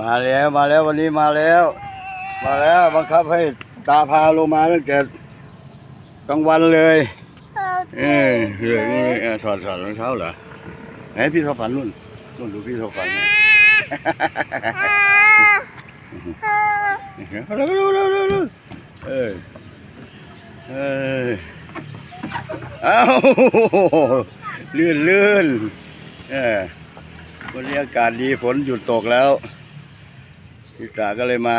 มาแล้วมาแล้ววันนี้มาแล้ว มาแล้วบังคับให้ตาพาลงมาตั้งแต่กลางวันเลยเออเรื่องนี้เออถอดถอดรองเท้าเหรอไหนพี่ทอฝันนุ่นนุ่นดูพี่ทอฝันหน่อยเร็วเร็วเร็วเร็วเร็วเออเออเอ้าลื่นลื่นเออ วันนี้อากาศดีฝนหยุดตกแล้วพี่ตาก็เลยมา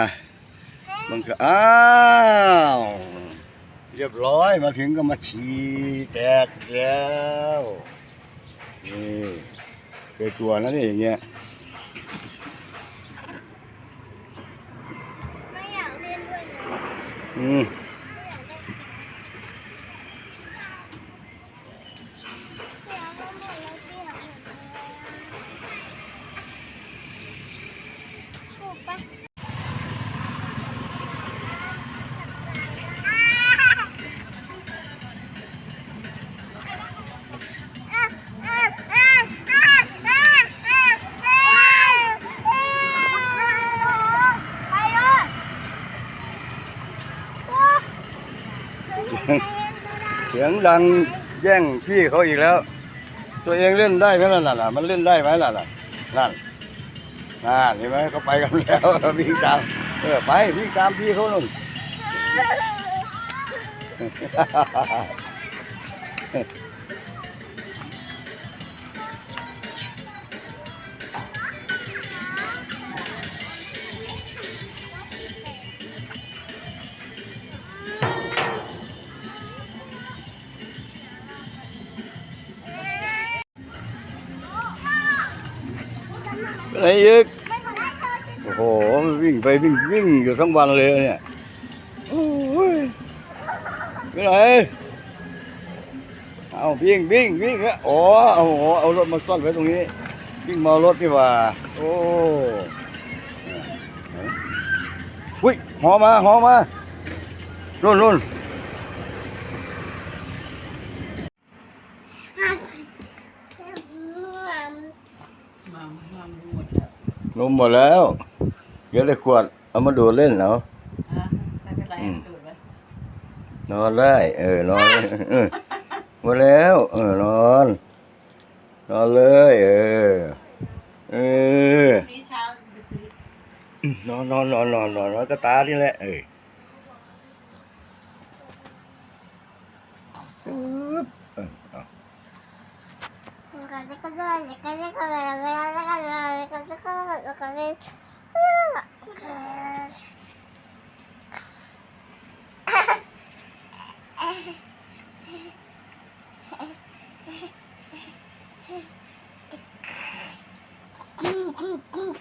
บังคับอ้าวเรียบร้อยมาถึงก็มาฉี่แตกแล้วนี่เคยตัวนะนี่อย่างเงี้ยไม่อยากเล่นด้วยนะอืม เสียงดังแย่งพี่เขาอีกแล้ว ตัวเองเล่นได้ไหมล่ะน่ะมันเล่นได้ไหมล่ะน่ะนั่นนั่นเห็นไหมเขาไปกันแล้ววิ่งตามเออไปวิ่งตามพี่เขานู่นอะ ไรอีกโอ้โหมันวิ่งไปวิ่งวิ่งอยู่ทั้งวันเลยเนี่ยโอ้ยไปไหนเอาวิ่งวิ่งวิ่งอะอ๋อเอาโหเอารถมาซ่อนไว้ตรงนี้วิ่งมารถดีกว่า โอ้หุ้ยหอมาหอมานู่นนู่น มามาหมดแล้วนมหมดแล้วเดี๋ยวได้ขวด เอามาดูดเล่นเหรอ อะไม่เป็นไรอืม ดูดไว้นอนได้ เออนอนเลยเออหมดแล้ว เออนอน นอนเลย เออ เออนี่เช้าไปซื้อ นอนนอนนอนนอนนอนนอนก็ตานี่แหละ เออ Good, good, good.